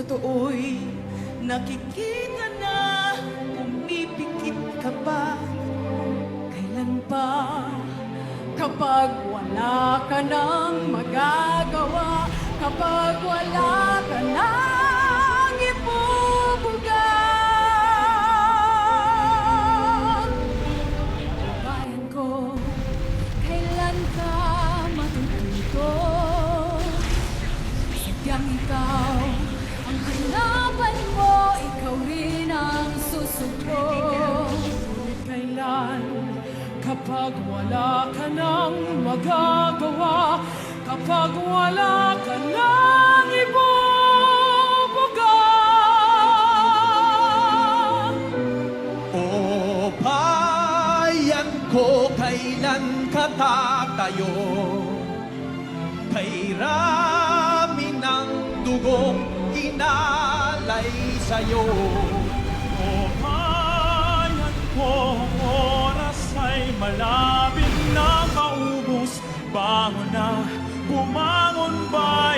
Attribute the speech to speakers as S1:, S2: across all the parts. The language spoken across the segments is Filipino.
S1: totoo'y nakikita na Pumipikit ka ba? Kailan pa? Kapag wala ka nang magagawa Kapag wala ka nang kapag wala ka nang magagawa, kapag wala ka nang ibubuga.
S2: O bayan ko, kailan ka tatayo? Kay rami ng dugong inalay sa'yo.
S3: O bayan ko, malapit na maubos. Bangon na, bumangon bayan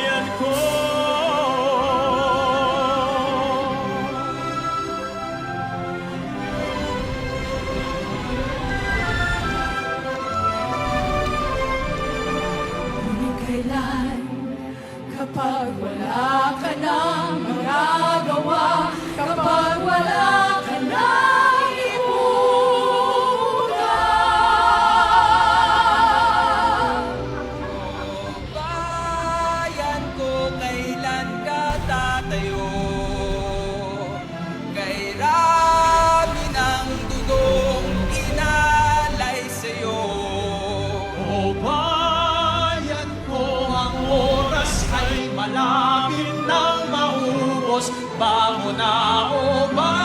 S3: Kahit
S1: na maubos, bango na o bango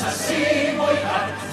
S1: 写真をいた